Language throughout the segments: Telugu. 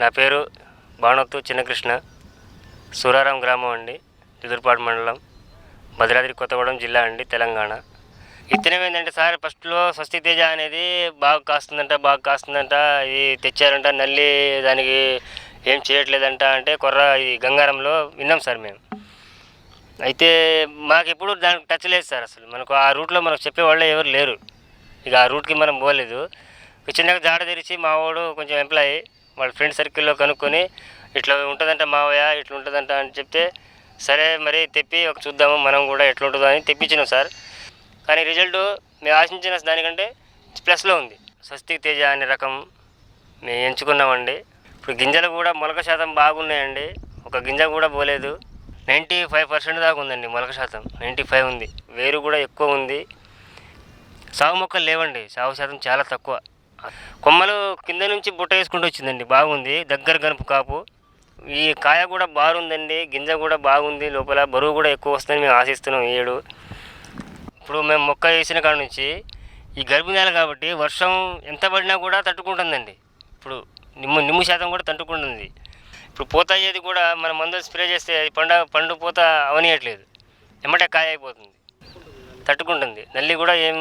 నా పేరు బాణొత్తు చిన్నకృష్ణ. సూరారం గ్రామం అండి ఎదురుపాడు మండలం భద్రాద్రి కొత్తగూడెం జిల్లా అండి తెలంగాణ. ఇత్తనం ఏంటంటే సార్ ఫస్ట్లో స్వస్తి తేజ అనేది బాగా కాస్తుందంట బాగా కాస్తుందంట ఇది తెచ్చారంట నల్లి దానికి ఏం చేయట్లేదంట అంటే కొర్ర ఇది గంగారంలో విన్నాం సార్ మేము. అయితే మాకు ఎప్పుడు దానికి టచ్ లేదు సార్ అసలు మనకు ఆ రూట్లో మనకు చెప్పేవాళ్ళు ఎవరు లేరు. ఇక ఆ రూట్కి మనం పోలేదు. చిన్నగా జాడ తెరిచి మా వాడు కొంచెం ఎంప్లాయీ వాళ్ళ ఫ్రెండ్ సర్కిల్లో కనుక్కొని ఇట్లా ఉంటుందంట మావయ్య ఇట్లా ఉంటుందంట అని చెప్తే సరే మరి తెప్పి ఒక చూద్దాము మనం కూడా ఎట్లా ఉంటుందో అని తెప్పించినాం సార్. కానీ రిజల్ట్ మేము ఆశించిన దానికంటే ప్లస్లో ఉంది. స్వస్తిక్ తేజ అనే రకం మేము ఎంచుకున్నామండి. ఇప్పుడు గింజలు కూడా మొలక శాతం బాగున్నాయండి. ఒక గింజ కూడా పోలేదు. నైంటీ ఫైవ్ పర్సెంట్ దాకా ఉందండి మొలక శాతం. నైంటీ ఫైవ్ ఉంది. వేరు కూడా ఎక్కువ ఉంది. సాగు మొక్కలు లేవండి. సాగు శాతం చాలా తక్కువ. కొమ్మలు కింద నుంచి బుట్ట వేసుకుంటూ వచ్చిందండి. బాగుంది. దగ్గర గనుపు కాపు. ఈ కాయ కూడా బాగుందండి. గింజ కూడా బాగుంది. లోపల బరువు కూడా ఎక్కువ వస్తుందని మేము ఆశిస్తున్నాం ఏడు. ఇప్పుడు మేము మొక్క వేసిన కాడ నుంచి ఈ గర్భిణాల కాబట్టి వర్షం ఎంత పడినా కూడా తట్టుకుంటుందండి. ఇప్పుడు నిమ్ము నిమ్ము శాతం కూడా తట్టుకుంటుంది. ఇప్పుడు పూత అయ్యేది కూడా మనం మందు స్ప్రే చేస్తే పండ పండు పూత అవనియట్లేదు. ఎమ్మటే కాయ అయిపోతుంది. తట్టుకుంటుంది. నల్లి కూడా ఏం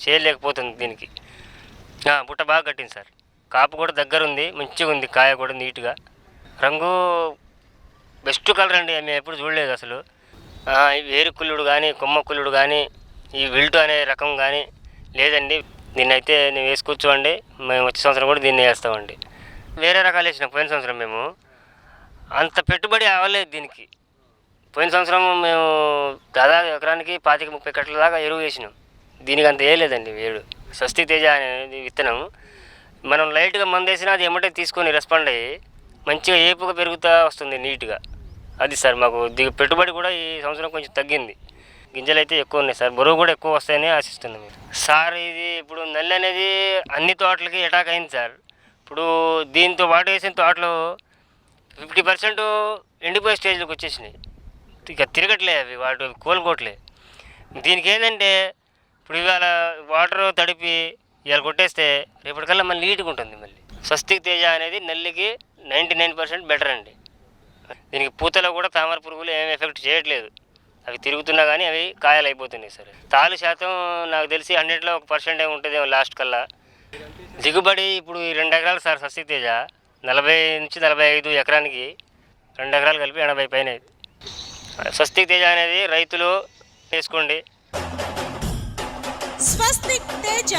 చేయలేకపోతుంది దీనికి. బుట్ట బాగా కట్టింది సార్. కాపు కూడా దగ్గర ఉంది మంచిగా ఉంది కాయ కూడా నీట్గా. రంగు బెస్ట్ కలర్ అండి మేము ఎప్పుడు చూడలేదు అసలు. ఆ, ఈ వేరుకుల్లుడు కానీ కొమ్మకుల్లుడు కానీ ఈ విల్టు అనే రకం కానీ లేదండి. దీన్ని అయితే నేను వేసుకొచ్చు అండి మేము వచ్చే సంవత్సరం కూడా దీన్ని వేస్తామండి. వేరే రకాలు వేసినాం పోయిన సంవత్సరం మేము. అంత పెట్టుబడి అవ్వలేదు దీనికి. పోయిన సంవత్సరం మేము దాదాపు ఎకరానికి పాతిక ముప్పై కట్టల దాకా ఎరువు వేసినాం. దీనికి అంత వేయలేదండి వేడు స్వస్తి తేజ అనేది విత్తనం. మనం లైట్గా మందేసినా అది ఎమ్మటే తీసుకొని రెస్పాండ్ అయ్యి మంచిగా ఏపుగా పెరుగుతూ వస్తుంది నీట్గా. అది సార్ మాకు దిగు పెట్టుబడి కూడా ఈ సంవత్సరం కొంచెం తగ్గింది. గింజలు అయితే ఎక్కువ ఉన్నాయి సార్. బరువు కూడా ఎక్కువ వస్తాయని ఆశిస్తున్నాం సార్ ఇది ఇప్పుడు నల్లి అనేది అన్ని తోటలకి అటాక్ అయింది సార్. ఇప్పుడు దీంతో పాటు వేసిన తోటలు ఫిఫ్టీ పర్సెంట్ ఎండిపోయే స్టేజ్లోకి వచ్చేసినాయి. ఇక తిరగట్లే అవి వాటి కోలుకోవట్లే. దీనికి ఏంటంటే ఇప్పుడు ఇవాళ వాటర్ తడిపి ఇవాళ కొట్టేస్తే రేపటికల్లా మళ్ళీ నీట్గా ఉంటుంది మళ్ళీ. స్వస్తిక్ తేజ అనేది నల్లికి నైంటీ నైన్ పర్సెంట్ బెటర్ అండి. దీనికి పూతలో కూడా తామర పురుగులు ఏం ఎఫెక్ట్ చేయట్లేదు. అవి తిరుగుతున్నా కానీ అవి కాయలు అయిపోతున్నాయి సరే. తాలు శాతం నాకు తెలిసి హండ్రెడ్లో ఒక పర్సెంట్ ఏమి ఉంటుందేమో లాస్ట్ కల్లా. దిగుబడి ఇప్పుడు ఈ రెండు ఎకరాలు సార్ స్వస్తిక్ తేజ. నలభై నుంచి నలభై ఐదు ఎకరానికి రెండు ఎకరాలు కలిపి ఎనభై పైన స్వస్తిక్ తేజ అనేది రైతులు వేసుకోండి. స్వస్తిక్ తేజ